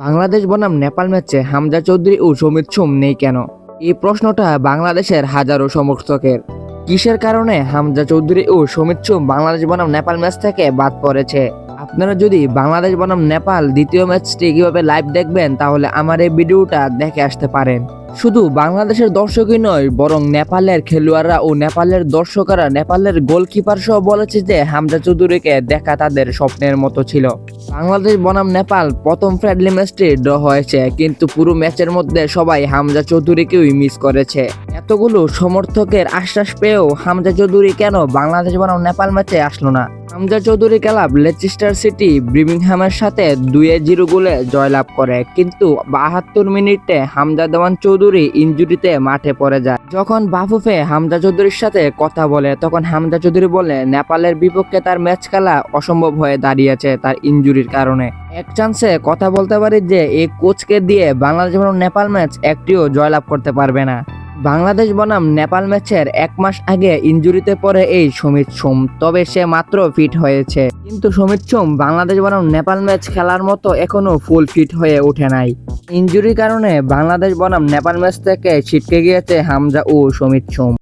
বাংলাদেশ বনাম নেপাল ম্যাচে হামজা চৌধুরী ও সমিত সোম নেই কেন? এই প্রশ্নটা বাংলাদেশের হাজারো সমর্থকের। কিসের কারণে হামজা চৌধুরী ও সমিত সোম বাংলাদেশ বনাম নেপাল ম্যাচ থেকে বাদ পড়েছে? আপনারা যদি বাংলাদেশ বনাম নেপাল দ্বিতীয় ম্যাচটি কীভাবে লাইভ দেখবেন, তাহলে আমার এই ভিডিওটা দেখে আসতে পারেন। শুধু বাংলাদেশের দর্শকই নয়, বরং নেপালের খেলোয়াড়রা ও নেপালের দর্শকরা নেপালের গোলকিপার সহ বলেছে যে, হামজা চৌধুরীকে দেখা তাদের স্বপ্নের মতো ছিল। বাংলাদেশ বনাম নেপাল প্রথম ফ্রেন্ডলি ম্যাচটি ড্র হয়েছে, কিন্তু পুরো ম্যাচের মধ্যে সবাই হামজা চৌধুরীকেই মিস করেছে। এতগুলো সমর্থকের আশ্বাস পেয়েও হামজা চৌধুরী কেন বাংলাদেশ বনাম নেপাল ম্যাচে আসলো না? Hamza Choudhury club Leicester City ব্রিমিংহামের সাথে দুয়ে জিরো গোলে জয়লাভ করে, কিন্তু বাহাত্তর মিনিটে হামজা দেওয়ান চৌধুরী ইঞ্জুরিতে মাঠে পড়ে যায়। যখন বাফুফে হামজা চৌধুরীর সাথে কথা বলে, তখন হামজা চৌধুরী বলে, নেপালের বিপক্ষে তার ম্যাচ খেলা অসম্ভব হয়ে দাঁড়িয়েছে তার ইঞ্জুরির কারণে। এক চান্সে কথা বলতে পারি যে এই কোচকে দিয়ে বাংলাদেশ নেপাল ম্যাচ একটিও জয়লাভ করতে পারবে না। বাংলাদেশ বনাম নেপাল ম্যাচের এক মাস আগে ইঞ্জুরিতে পড়ে এই সমিত সোম, তবে সে মাত্র ফিট হয়েছে। কিন্তু সমিত সোম বাংলাদেশ বনাম নেপাল ম্যাচ খেলার মতো এখনও ফুল ফিট হয়ে ওঠে নাই। ইঞ্জুরির কারণে বাংলাদেশ বনাম নেপাল ম্যাচ থেকে ছিটকে গিয়েছে হামজা ও সমিত সোম।